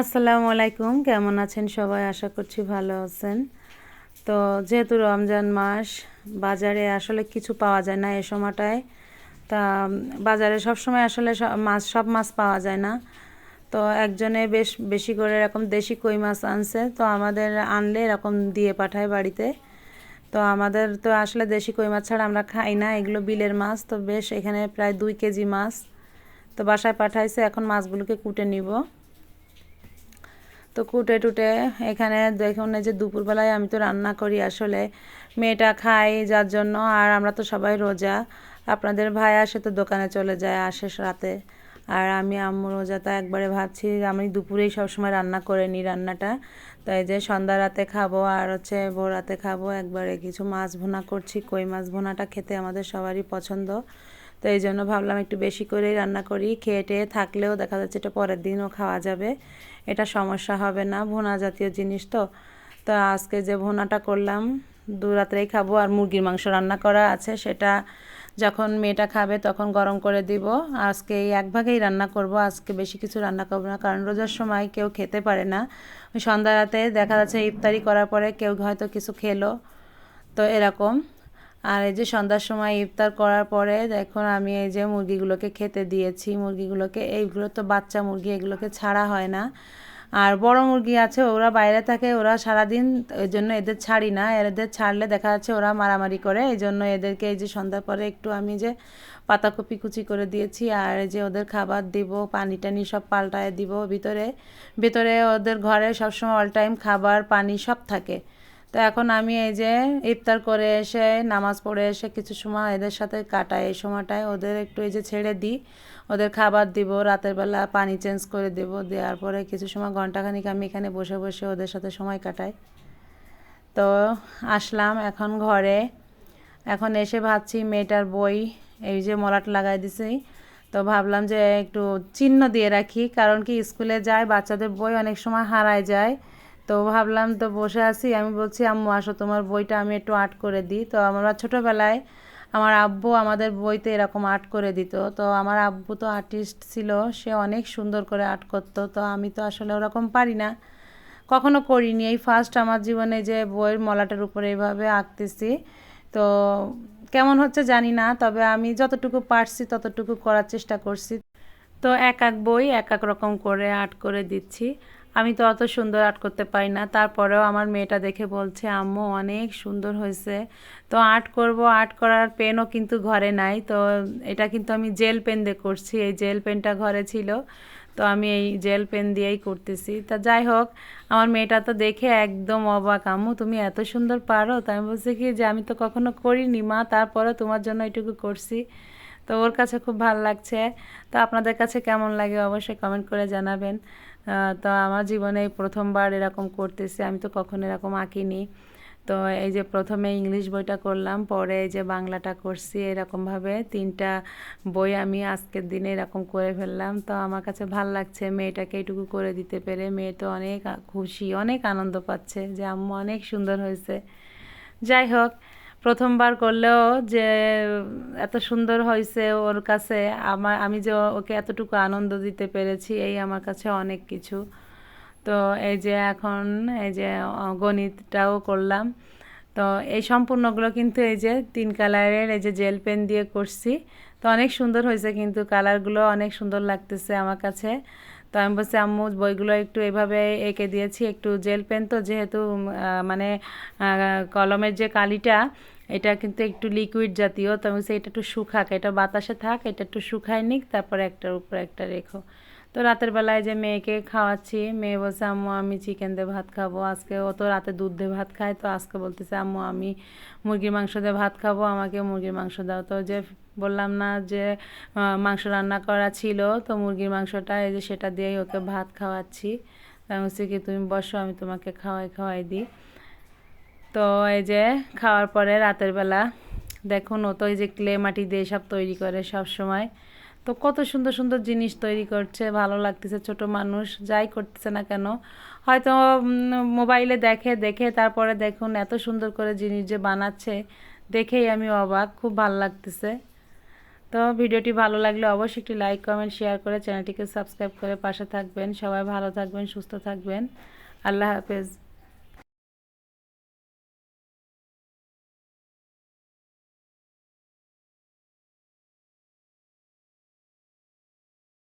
আসসালামু আলাইকুম, কেমন আছেন সবাই? আশা করছি ভালো আছেন। তো যেহেতু রমজান মাস, বাজারে আসলে কিছু পাওয়া যায় না এ সময়টায়। তা, বাজারে সব সময় আসলে মাছ, সব মাছ পাওয়া যায় না। তো একজনে বেশ, বেশি করে এরকম দেশি কই মাছ আনছে। তো আমাদের আনলে এরকম দিয়ে পাঠায় বাড়িতে। তো আমাদের তো আসলে দেশি কই মাছ ছাড়া আমরা খাই না, এগুলো বিলের মাছ। তো বেশ, এখানে প্রায় দুই কেজি মাছ। তো বাসায় পাঠাইছে, এখন মাছগুলোকে কুটে নিব। তো কুটে টুটে এখানে দেখুন, এই যে দুপুরবেলায় আমি তো রান্না করি আসলে। মেয়েটা খাই যার জন্য, আর আমরা তো সবাই রোজা। আপনাদের ভাই আসে তো দোকানে চলে যায় আসে রাতে। আর আমি, আম্মু রোজাটা একবারে ভাবছি, আমি দুপুরেই সবসময় রান্না করে নিই রান্নাটা। তো এই যে সন্ধ্যা রাতে খাব, আর হচ্ছে ভোর রাতে খাব। একবারে কিছু মাছ ভুনা করছি, কই মাছ ভোনাটা খেতে আমাদের সবারই পছন্দ। তো এই জন্য ভাবলাম একটু বেশি করেই রান্না করি। খেয়ে টেয়ে থাকলেও দেখা যাচ্ছে এটা পরের দিনও খাওয়া যাবে। এটা সমস্যা হবে না, ভোনা জাতীয় জিনিস তো। তো আজকে যে ভোনাটা করলাম, দু রাত্রেই খাব আর মুরগির মাংস রান্না করা আছে। সেটা যখন মেয়েটা খাবে তখন গরম করে দিব। আজকে এই এক ভাগেই রান্না করব, আজকে বেশি কিছু রান্না করব না, কারণ রোজার সময় কেউ খেতে পারে না। সন্ধ্যা রাতে দেখা যাচ্ছে ইফতারি করার পরে কেউ হয়তো কিছু খেলো। তো এরকম। আর এই যে সন্ধ্যার সময় ইফতার করার পরে দেখুন আমি এই যে মুরগিগুলোকে খেতে দিয়েছি। মুরগিগুলোকে, এইগুলো তো বাচ্চা মুরগি, এগুলোকে ছাড়া হয় না। আর বড় মুরগি আছে, ওরা বাইরে থাকে, ওরা সারাদিন ওই জন্য এদের ছাড়ি না। এদের ছাড়লে দেখা যাচ্ছে ওরা মারামারি করে। এই জন্য এদেরকে এই যে সন্ধ্যার পরে একটু আমি যে পাতাকপি কুচি করে দিয়েছি। আর যে ওদের খাবার দিব, পানি টানি সব পাল্টায় দিব ভিতরে। ভিতরে ওদের ঘরে সবসময় অল টাইম খাবার, পানি সব থাকে। তো এখন আমি এই যে ইফতার করে এসে, নামাজ পড়ে এসে কিছু সময় এদের সাথে কাটাই। এই সময়টায় ওদের একটু এই যে ছেড়ে দিই। ওদের খাবার দিব, রাতের বেলা পানি চেঞ্জ করে দেব। দেওয়ার পরে কিছু সময় ঘন্টাখানিক আমি এখানে বসে বসে ওদের সাথে সময় কাটাই। তো আসলাম এখন ঘরে। এখন এসে ভাবছি মেয়েটার বই, এই যে মলাট লাগাই দিছি। তো ভাবলাম যে একটু চিহ্ন দিয়ে রাখি। কারণ কি, স্কুলে যায়, বাচ্চাদের বই অনেক সময় হারায় যায়। তো ভাবলাম তো বসে আছি। আমি বলছি, আম্মু, আসো, তোমার বইটা আমি একটু আর্ট করে দিই। তো আমরা ছোটোবেলায় আমার আব্বু আমাদের বইতে এরকম আর্ট করে দিত। তো আমার আব্বু তো আর্টিস্ট ছিল, সে অনেক সুন্দর করে আর্ট করতো। তো আমি তো আসলে ওরকম পারি না। কখনো করিনি। এই ফার্স্ট আমার জীবনে যে বইয়ের মলাটার উপরে এইভাবে আঁকতেছি, তো কেমন হচ্ছে জানি না, তবে আমি যতটুকু পারছি ততটুকু করার চেষ্টা করছি। তো এক এক বই এক এক রকম করে আর্ট করে দিচ্ছি। আমি তো অত সুন্দর আর্ট করতে পারি না। তারপরেও আমার মেয়েটা দেখে বলছে, আম্মু, অনেক সুন্দর হয়েছে। তো আর্ট করব, আর্ট করার পেনও কিন্তু ঘরে নাই। তো এটা কিন্তু আমি জেল পেন দিয়ে করছি। এই জেল পেনটা ঘরে ছিল। তো আমি এই জেল পেন দিয়েই করতেছি। তা যাই হোক, আমার মেয়েটা তো দেখে একদম অবাক, আম্মু, তুমি এত সুন্দর পারো? তাই আমি বলছি, কি যে আমি তো কখনো করিনি, মা তারপরে তোমার জন্য এটুকু করছি। তো ওর কাছে খুব ভালো লাগছে। তো আপনাদের কাছে কেমন লাগে অবশ্যই কমেন্ট করে জানাবেন। তো আমার জীবনে প্রথমবার এরকম করতেছি, আমি তো কখনো এরকম আঁকিনি। তো এই যে প্রথমে ইংলিশ বইটা করলাম, পরে এই যে বাংলাটা করছি, এরকমভাবে তিনটা বই আমি আজকের দিনে এরকম করে ফেললাম। তো আমার কাছে ভালো লাগছে মেয়েটাকে এইটুকু করে দিতে পেরে। মেয়ে তো অনেক খুশি, অনেক আনন্দ পাচ্ছে যে আম্মু অনেক সুন্দর হয়েছে। যাই হোক প্রথমবার করলেও যে এত সুন্দর হয়েছে ওর কাছে আমার আমি যে ওকে এতটুকু আনন্দ দিতে পেরেছি, এই আমার কাছে অনেক কিছু। তো এই যে এখন এই যে গণিতটাও করলাম। তো এই সম্পূর্ণগুলো কিন্তু এই যে তিন কালারের, এই যে জেল পেন দিয়ে করছি। তো অনেক সুন্দর হয়েছে কিন্তু কালারগুলো অনেক সুন্দর লাগতেছে আমার কাছে। তো আমি বলছি, আম্মু, বইগুলো একটু এভাবে এঁকে দিয়েছি, একটু জেল পেন তো যেহেতু মানে কলমের যে কালিটা, এটা কিন্তু একটু লিকুইড জাতীয়, তো আমি বলছি, এটা একটু শুকাক, এটা বাতাসে থাক, এটা একটু শুকায় নিক, তারপরে একটার উপরে একটা রেখো। তো রাতের বেলায় যে মেয়েকে খাওয়াচ্ছি, মেয়ে বলছে, আম্মু, আমি চিকেন দিয়ে ভাত খাব। আজকে ও তো রাতে দুধ দিয়ে ভাত খায়, তো আজকে বলতেছে, আম্মু, আমি মুরগির মাংস দিয়ে ভাত খাব, আমাকে মুরগির মাংস দাও। তো যে বললাম না যে মাংস রান্না করা ছিল, তো মুরগির মাংসটা এই যে সেটা দিয়েই ওকে ভাত খাওয়াচ্ছি। আমি বলছি কি, তুমি বসো, আমি তোমাকে খাওয়াই খাওয়াই দিই। তো এই যে খাওয়ার পরে রাতের বেলা দেখুন, ও তো এই যে ক্লে মাটি দিয়ে সব তৈরি করে সব সময়। তো কত সুন্দর সুন্দর জিনিস তৈরি করছে, ভালো লাগতেছে, ছোট মানুষ যাই করতেছে না কেন। হয়তো মোবাইলে দেখে দেখে তারপরে দেখুন এত সুন্দর করে জিনিস যে বানাচ্ছে, দেখেই আমি অবাক, খুব ভালো লাগতেছে। তো ভিডিওটি ভালো লাগলে অবশ্যই একটি লাইক, কমেন্ট, শেয়ার করে চ্যানেলটিকে সাবস্ক্রাইব করে পাশে থাকবেন। সবাই ভালো থাকবেন, সুস্থ থাকবেন। আল্লাহ হাফেজ।